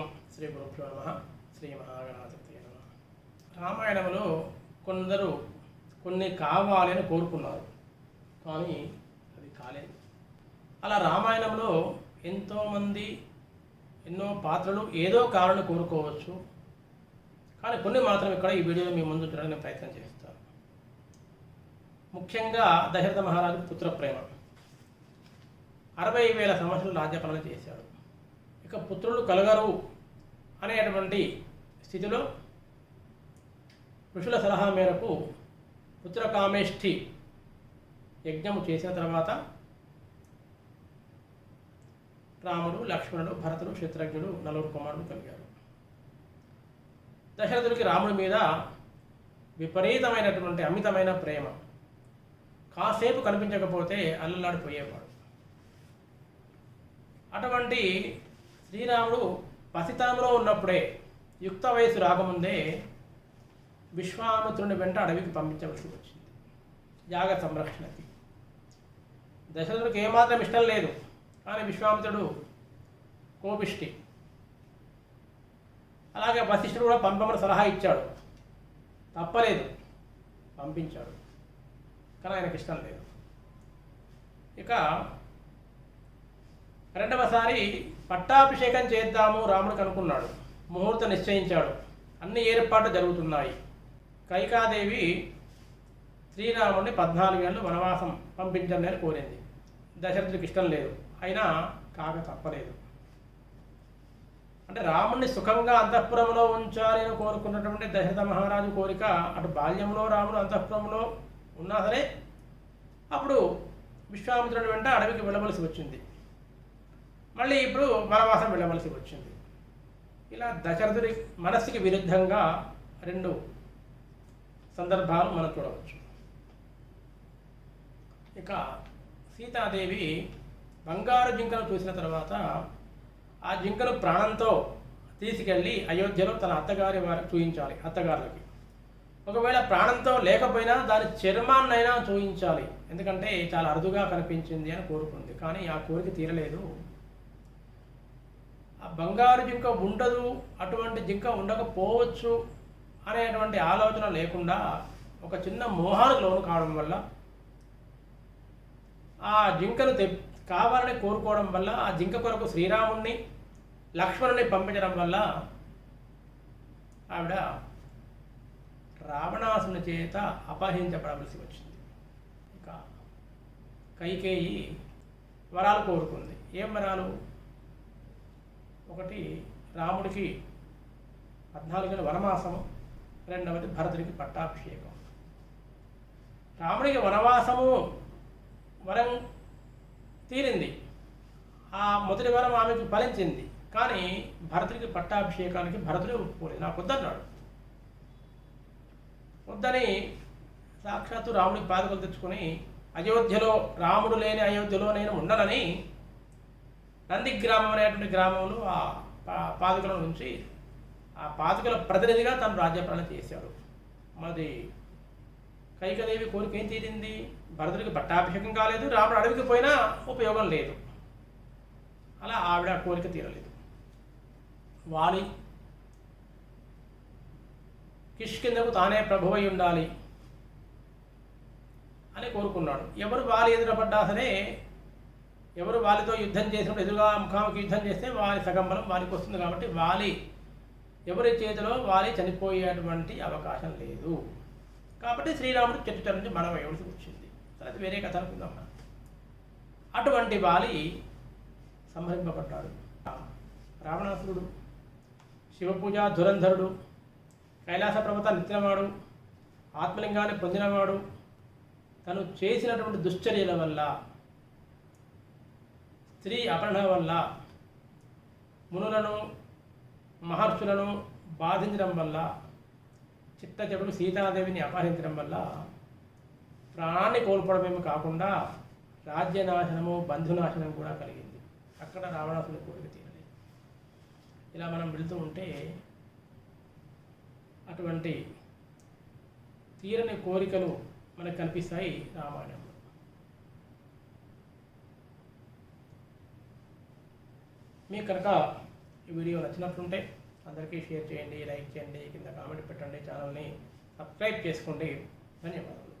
ఓం శ్రీ గురుభ్యో నమ శ్రీ మహాగణాధిపతి నమ. రామాయణంలో కొందరు కొన్ని కావాలని కోరుకున్నారు కానీ అది కాలేదు. అలా రామాయణంలో ఎంతోమంది ఎన్నో పాత్రలు ఏదో కారణం కోరుకోవచ్చు కానీ కొన్ని మాత్రం ఇక్కడ ఈ వీడియోలో మీ ముందు ఉంచడానికి నేను ప్రయత్నం చేస్తాను. ముఖ్యంగా దశరథ మహారాజు పుత్ర ప్రేమ. అరవై వేల సంవత్సరాలు రాజ్యపాలన చేశాడు. ఇక పుత్రులు కలగరు అనేటువంటి స్థితిలో ఋషుల సలహా మేరకు పుత్రకామేష్ఠి యజ్ఞము చేసిన తర్వాత రాముడు లక్ష్మణుడు భరతుడు శత్రుఘ్నుడు నలుగురు కుమారుడు కలిగారు. దశరథుడికి రాముడి మీద విపరీతమైనటువంటి అమితమైన ప్రేమ. కాసేపు కనిపించకపోతే అల్లలాడిపోయేవాడు అటువంటి శ్రీరాముడు పసితనంలో ఉన్నప్పుడే యుక్త వయసు రాకముందే విశ్వామిత్రుని వెంట అడవికి పంపించవలసి వచ్చింది. యాగ సంరక్షణకి. దశరథుడికి ఏమాత్రం ఇష్టం లేదు. కానీ విశ్వామిత్రుడు కోపిష్టి. అలాగే వశిష్ఠుడు కూడా పంపమని సలహా ఇచ్చాడు. తప్పలేదు. పంపించాడు. కానీ ఆయనకి ఇష్టం లేదు. ఇక రెండవసారి పట్టాభిషేకం చేద్దాము రాముడు కనుక్కున్నాడు. ముహూర్తం నిశ్చయించాడు. అన్ని ఏర్పాట్లు జరుగుతున్నాయి. కైకాదేవి శ్రీరాముడిని పద్నాలుగు ఏళ్ళు వనవాసం పంపించండి అని కోరింది. దశరథుడికి ఇష్టం లేదు. అయినా కాక తప్పలేదు. అంటే రాముడిని సుఖంగా అంతఃపురంలో ఉంచాలి అని కోరుకున్నటువంటి దశరథ మహారాజు కోరిక అటు బాల్యంలో రాముడు అంతఃపురంలో ఉన్నా సరే అప్పుడు విశ్వామిత్రుడి వెంట అడవికి వెళ్ళవలసి వచ్చింది. మళ్ళీ ఇప్పుడు వనవాసం వెళ్ళవలసి వచ్చింది. ఇలా దశరథుడి మనస్సుకి విరుద్ధంగా రెండు సందర్భాలు మనం చూడవచ్చు. ఇక సీతాదేవి బంగారు జింకను చూసిన తర్వాత ఆ జింకను ప్రాణంతో తీసుకెళ్ళి అయోధ్యలో తన అత్తగారి వారికి చూయించాలి అత్తగారులకి. ఒకవేళ ప్రాణంతో లేకపోయినా దాని చర్మాన్నైనా చూయించాలి. ఎందుకంటే చాలా అరుదుగా కనిపించింది అని కోరుకుంది. కానీ ఆ కోరిక తీరలేదు. బంగారు జింక ఉండదు అటువంటి జింక ఉండకపోవచ్చు అనేటువంటి ఆలోచన లేకుండా ఒక చిన్న మోహానికి లోను కావడం వల్ల ఆ జింకను తె కావాలని కోరుకోవడం వల్ల ఆ జింక కొరకు శ్రీరాముణ్ణి లక్ష్మణుని పంపించడం వల్ల ఆవిడ రావణాసుని చేత అపహరించబడవలసి వచ్చింది. ఇక కైకేయి వరాలు కోరుకుంది. ఏం వరాలు? ఒకటి రాముడికి పద్నాలుగు వనవాసము రెండవది భరతుడికి పట్టాభిషేకం. రాముడికి వనవాసము వరం తీరింది. ఆ మొదటి వరం ఆమెకు ఫలించింది. కానీ భరతుడికి పట్టాభిషేకానికి భరతుడే ఒప్పుకోలేదు. నాకు వద్దన్నాడు. వద్దని సాక్షాత్తు రాముడికి పాదకలు తెచ్చుకొని అయోధ్యలో రాముడు లేని అయోధ్యలో నేను ఉండనని నంది గ్రామం అనేటువంటి గ్రామంలో ఆ పా- పాదుకలను ఉంచి ఆ పాదుకల ప్రతినిధిగా తను రాజ్యపాలన చేశాడు. మరి కైకదేవి కోరిక ఏం తీరింది? భరతుడికి పట్టాభిషేకం కాలేదు రాముడు అడవికి పోయినా ఉపయోగం లేదు. అలా ఆవిడ కోరిక తీరలేదు. వాలి కిష్కిందకు తానే ప్రభువై ఉండాలి అని కోరుకున్నాడు. ఎవరు వాలి ఎదురపడ్డా సరే ఎవరు వాలితో యుద్ధం చేసినప్పుడు ఎదురుగా ముఖాముఖి యుద్ధం చేస్తే వారి సగం బలం వస్తుంది కాబట్టి వాలి ఎవరి చేతిలో వాలి చనిపోయేటువంటి అవకాశం లేదు. కాబట్టి శ్రీరాముడు చెట్టు నుంచి మనం వేయవలసి వచ్చింది. తర్వాత అది వేరే కథ అనుకుందాం మనం. అటువంటి వాలి సంహరింపబడ్డాడు. రావణాసురుడు శివపూజ ధురంధరుడు కైలాస పర్వత నిత్యనవాడు ఆత్మలింగాన్ని పొందినవాడు తను చేసినటువంటి దుశ్చర్యల వల్ల స్త్రీ అపహరణ వల్ల మునులను మహర్షులను బాధించడం వల్ల చిత్త చెడుకు సీతాదేవిని అపహరించడం వల్ల ప్రాణాన్ని కోల్పోవడమేమి కాకుండా రాజ్యనాశనము బంధునాశనం కూడా కలిగింది. అక్కడ రావణాసుని కోరిక తీరలేదు. ఇలా మనం వెళుతూ ఉంటే అటువంటి తీరని కోరికలు మనకు కనిపిస్తాయి రామాయణంలో. మీకు కనుక ఈ వీడియో నచ్చినట్లుంటే అందరికీ షేర్ చేయండి లైక్ చేయండి కింద కామెంట్ పెట్టండి ఛానల్ని సబ్స్క్రైబ్ చేసుకోండి. ధన్యవాదాలు.